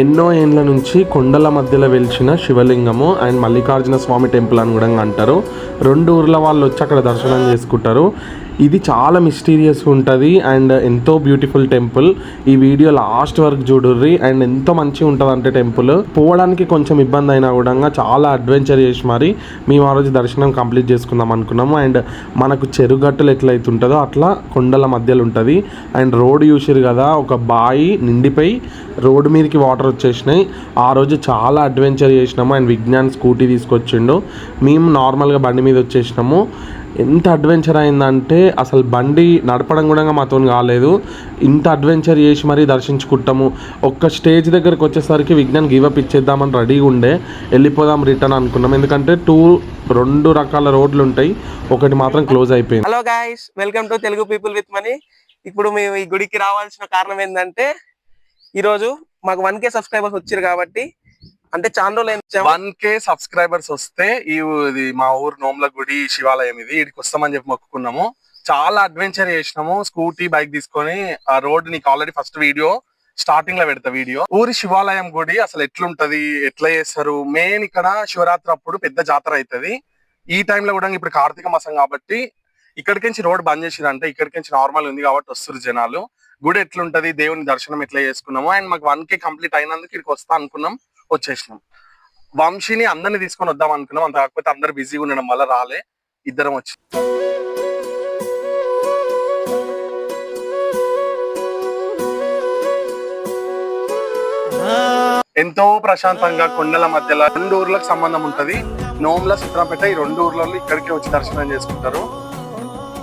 ఎన్నో ఏండ్ల నుంచి కొండల మధ్యలో వెలిచిన శివలింగము అండ్ మల్లికార్జున స్వామి టెంపుల్ అని కూడా అంటారు. రెండు ఊర్ల వాళ్ళు వచ్చి అక్కడ దర్శనం చేసుకుంటారు. ఇది చాలా మిస్టీరియస్ ఉంటుంది అండ్ ఎంతో బ్యూటిఫుల్ టెంపుల్ ఈ వీడియో లాస్ట్ వరకు చూడుర్రి. అండ్ ఎంతో మంచిగా ఉంటుంది అంటే టెంపుల్ పోవడానికి కొంచెం ఇబ్బంది అయినా కూడా చాలా అడ్వెంచర్ చేసి మరి మేము ఆ రోజు దర్శనం కంప్లీట్ చేసుకుందాం అనుకున్నాము. అండ్ మనకు చెరుగట్టులు ఎట్లయితే ఉంటుందో అట్లా కొండల మధ్యలో ఉంటుంది. అండ్ రోడ్ చూసిరు కదా ఒక బాయి నిండిపోయి రోడ్డు మీదకి వాటర్ వచ్చేసినాయి. ఆ రోజు చాలా అడ్వెంచర్ చేసినాము. అండ్ విజ్ఞాన్ స్కూటీ తీసుకొచ్చిండు. మేము నార్మల్గా బండి మీద వచ్చేసినాము. ఎంత అడ్వెంచర్ అయిందంటే అసలు బండి నడపడం కూడా మాతో కాలేదు. ఇంత అడ్వెంచర్ చేసి మరీ దర్శించుకుంటాము. ఒక్క స్టేజ్ దగ్గరికి వచ్చేసరికి విజ్ఞాన్ గివప్ ఇచ్చేద్దామని రెడీగా ఉండే. వెళ్ళిపోదాం రిటర్న్ అనుకున్నాం. ఎందుకంటే టూ రెండు రకాల రోడ్లు ఉంటాయి. ఒకటి మాత్రం క్లోజ్ అయిపోయింది. Hello guys welcome to Telugu people with money ఇప్పుడు మేము ఈ గుడికి రావాల్సిన కారణం ఏంటంటే ఈరోజు మాకు వన్ కే సబ్స్క్రైబర్స్ వచ్చారు కాబట్టి అంటే చాలా రోజులు వన్ కే సబ్స్క్రైబర్స్ వస్తే ఈ ఇది మా ఊరు నోమ్ల గుడి శివాలయం ఇది. ఇక్కడికి వస్తామని చెప్పి మొక్కుకున్నాము. చాలా అడ్వెంచర్ చేసినాము. స్కూటీ బైక్ తీసుకొని ఆ రోడ్ నీకు ఆల్రెడీ ఫస్ట్ వీడియో స్టార్టింగ్లో పెడతా వీడియో. ఊరి శివాలయం గుడి అసలు ఎట్లుంటది? ఎట్లా చేస్తారు? మెయిన్ ఇక్కడ శివరాత్రి అప్పుడు పెద్ద జాతర అవుతుంది ఈ టైంలో లో కూడా ఇప్పుడు కార్తీక మాసం కాబట్టి ఇక్కడికించి రోడ్ బంద్ చేసిరంటే ఇక్కడికించి నార్మల్ ఉంది కాబట్టి వస్తారు జనాలు. గుడి ఎట్లుంటది? దేవుని దర్శనం ఎట్లా చేసుకున్నాము? అండ్ మాకు వన్ కే కంప్లీట్ అయినందుకు ఇక్కడికి వస్తా అనుకున్నాం. వచ్చేసినాం. వంశీని అందరిని తీసుకొని వద్దాం అనుకున్నాం. అంత కాకపోతే అందరు బిజీగా ఉండడం వల్ల రాలే. ఇద్దరం వచ్చి ఎంతో ప్రశాంతంగా కొండల మధ్యలో రెండు ఊర్లకు సంబంధం ఉంటది. నోముల సిత్రాపేట ఈ రెండు ఊర్లలో ఇక్కడికి వచ్చి దర్శనం చేసుకుంటారు.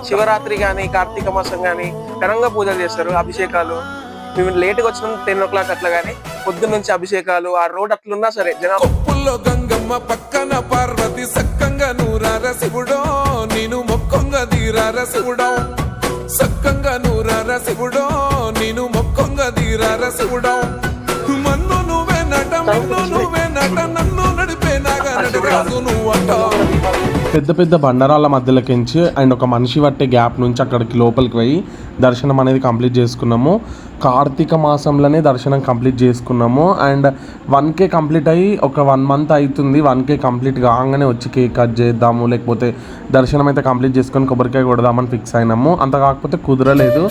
శివరాత్రి కానీ కార్తీక మాసం కానీ ఘనంగా పూజలు చేస్తారు. అభిషేకాలు. మేము లేట్గా వచ్చినాం టెన్ ఓ క్లాక్ అట్లా కానీ పొద్దున్న నుంచి అభిషేకాలు ఆ రోడ్ అట్లున్నా సరే జనాలు కొప్పుల్లో గంగమ్మ పక్కన పార్వతి సక్కంగా నూరార శివుడో నేను మొక్కంగా తీరార శివుడో. సక్కంగా నూరార శివుడో నేను మొక్కంగా తీరార శివుడో. మన్ను నువ్వే నట మన్ను నువ్వే నట నన్ను నడిపే నాగా నడిరాజు నువ్వట. పెద్ద పెద్ద బండరాళ్ళ మధ్యలోకించి అండ్ ఒక మనిషి పట్టే గ్యాప్ నుంచి అక్కడికి లోపలికి పోయి దర్శనం అనేది కంప్లీట్ చేసుకున్నాము. కార్తీక మాసంలోనే దర్శనం కంప్లీట్ చేసుకున్నాము. అండ్ వన్ కే కంప్లీట్ అయ్యి ఒక వన్ మంత్ అవుతుంది వన్ కే కంప్లీట్ కాగానే వచ్చి కేక్ కట్ చేద్దాము లేకపోతే దర్శనం అయితే కంప్లీట్ చేసుకొని కొబ్బరికాయ కొడదామని ఫిక్స్ అయినాము. అంత కాకపోతే కుదరలేదు.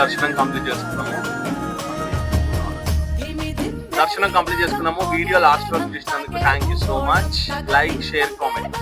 దర్శనం కంప్లీట్ చేసుకున్నాము. దర్శనం కంప్లీట్ చేసుకున్నాము. వీడియో లాస్ట్ వరకు చూసినందుకు thank you so much like share comment